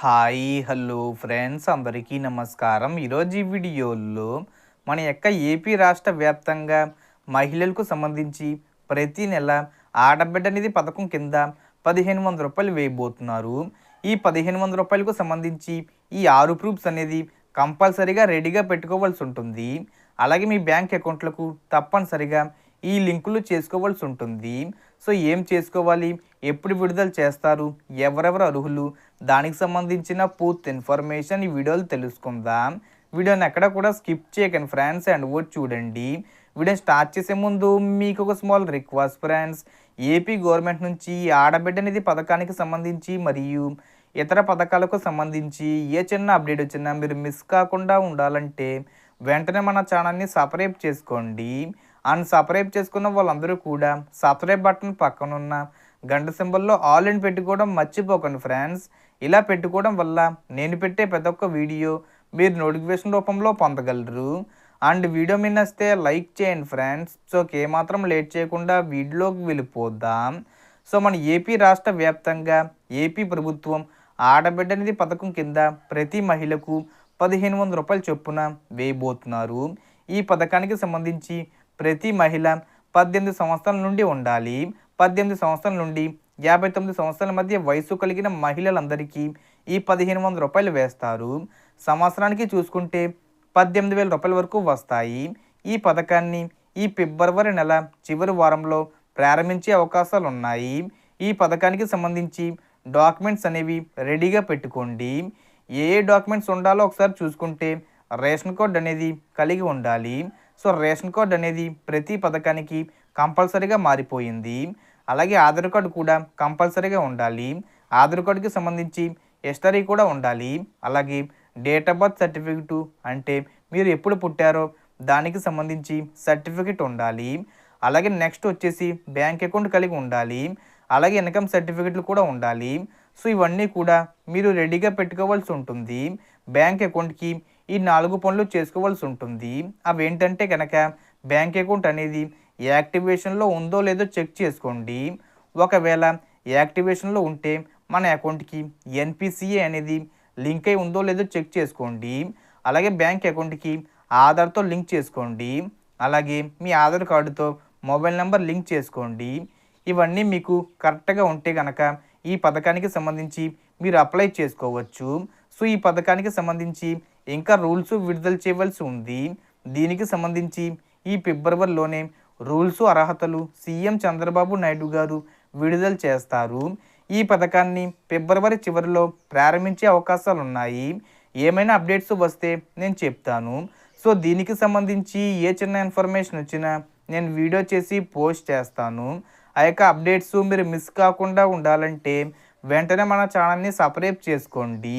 Hi hello friends. అందరికీ నమస్కారం. ఈరోజు ఈ వీడియోలో మన యొక్క ఏపీ రాష్ట్ర వ్యాప్తంగా మహిళలకు సంబంధించి ప్రతి నెల ఆడబిడ్డ అనేది పథకం కింద పదిహేను వందల రూపాయలు వేయబోతున్నారు. ఈ పదిహేను వందల రూపాయలకు సంబంధించి ఈ ఆరు ప్రూఫ్స్ అనేది కంపల్సరీగా రెడీగా పెట్టుకోవాల్సి ఉంటుంది. అలాగే మీ బ్యాంక్ అకౌంట్లకు తప్పనిసరిగా ఈ లింకులు చేసుకోవాల్సి ఉంటుంది. సో ఏం చేసుకోవాలి? ఎప్పుడు విడుదల చేస్తారు? ఎవరెవరు అర్హులు? దానికి సంబంధించిన పూర్తి ఇన్ఫర్మేషన్ ఈ వీడియోలో తెలుసుకుందాం. వీడియోని ఎక్కడ కూడా స్కిప్ చేయకండి ఫ్రెండ్స్ అండ్ ఓట్ చూడండి. వీడియో స్టార్ట్ చేసే ముందు మీకు ఒక small request friends. AP government నుంచి ఆడబిడ్డ నిధి పథకానికి సంబంధించి మరియు ఇతర పథకాలకు సంబంధించి ఏ చిన్న అప్డేట్ వచ్చినా మీరు మిస్ కాకుండా ఉండాలంటే వెంటనే మన ఛానల్ని సపరేట్ చేసుకోండి. అండ్ సపరేట్ చేసుకున్న వాళ్ళందరూ కూడా సపరేట్ బటన్ పక్కనున్న గంట సింబల్లో ఆల్ ఇన్ పెట్టుకోవడం మర్చిపోకండి ఫ్రెండ్స్. ఇలా పెట్టుకోవడం వల్ల నేను పెట్టే ప్రతి ఒక్క వీడియో మీరు నోటిఫికేషన్ రూపంలో పొందగలరు. అండ్ వీడియో మీద నస్తే లైక్ చేయండి ఫ్రెండ్స్. సో ఏమాత్రం లేట్ చేయకుండా వీడియోకి వెళ్ళిపోద్దాం సో మన ఏపీ రాష్ట్ర వ్యాప్తంగా ఏపీ ప్రభుత్వం ఆడబిడ్డ నిధి పథకం కింద ప్రతి మహిళకు పదిహేను వందల రూపాయలు చొప్పున వేయబోతున్నారు. ఈ పథకానికి సంబంధించి ప్రతి మహిళ పద్దెనిమిది సంవత్సరాల నుండి ఉండాలి. పద్దెనిమిది సంవత్సరాల నుండి యాభై తొమ్మిది సంవత్సరాల మధ్య వయసు కలిగిన మహిళలందరికీ ఈ పదిహేను వందల రూపాయలు వేస్తారు. సంవత్సరానికి చూసుకుంటే పద్దెనిమిది వేల రూపాయల వరకు వస్తాయి. ఈ పథకాన్ని ఈ ఫిబ్రవరి నెల చివరి వారంలో ప్రారంభించే అవకాశాలు ఉన్నాయి ఈ పథకానికి సంబంధించి డాక్యుమెంట్స్ అనేవి రెడీగా పెట్టుకోండి. ఏ ఏ డాక్యుమెంట్స్ ఉండాలో ఒకసారి చూసుకుంటే రేషన్ కార్డ్ అనేది కలిగి ఉండాలి. సో రేషన్ కార్డ్ అనేది ప్రతి పథకానికి కంపల్సరీగా మారిపోయింది. అలాగే ఆధార్ కార్డు కూడా కంపల్సరీగా ఉండాలి. ఆధార్ కార్డుకి సంబంధించి హిస్టరీ కూడా ఉండాలి. అలాగే డేట్ ఆఫ్ బర్త్ సర్టిఫికెట్ అంటే మీరు ఎప్పుడు పుట్టారో దానికి సంబంధించి సర్టిఫికెట్ ఉండాలి. అలాగే నెక్స్ట్ వచ్చేసి బ్యాంక్ అకౌంట్ కలిగి ఉండాలి. అలాగే ఇన్కమ్ సర్టిఫికెట్లు కూడా ఉండాలి. సో ఇవన్నీ కూడా మీరు రెడీగా పెట్టుకోవాల్సి ఉంటుంది. బ్యాంక్ అకౌంట్కి ఈ నాలుగు పనులు చేసుకోవాల్సి ఉంటుంది. అవి ఏంటంటే కనుక బ్యాంక్ అకౌంట్ అనేది యాక్టివేషన్లో ఉందో లేదో చెక్ చేసుకోండి. ఒకవేళ యాక్టివేషన్లో ఉంటే మన అకౌంట్కి ఎన్పిసిఏ అనేది లింక్ అయి ఉందో లేదో చెక్ చేసుకోండి. అలాగే బ్యాంక్ అకౌంట్కి ఆధార్తో లింక్ చేసుకోండి. అలాగే మీ ఆధార్ కార్డుతో మొబైల్ నెంబర్ లింక్ చేసుకోండి. ఇవన్నీ మీకు కరెక్ట్గా ఉంటే కనుక ఈ పథకానికి సంబంధించి మీరు అప్లై చేసుకోవచ్చు. సో ఈ పథకానికి సంబంధించి ఇంకా రూల్స్ విడుదల చేయవలసి ఉంది. దీనికి సంబంధించి ఈ ఫిబ్రవరిలోనే రూల్స్ అర్హతలు సీఎం చంద్రబాబు నాయుడు గారు విడుదల చేస్తారు. ఈ పథకాన్ని ఫిబ్రవరి చివరిలో ప్రారంభించే అవకాశాలు ఉన్నాయి ఏమైనా అప్డేట్స్ వస్తే నేను చెప్తాను. సో దీనికి సంబంధించి ఏ చిన్న ఇన్ఫర్మేషన్ వచ్చినా నేను వీడియో చేసి పోస్ట్ చేస్తాను. ఆ యొక్క అప్డేట్స్ మీరు మిస్ కాకుండా ఉండాలంటే వెంటనే మన ఛానల్ని సబ్స్క్రైబ్ చేసుకోండి.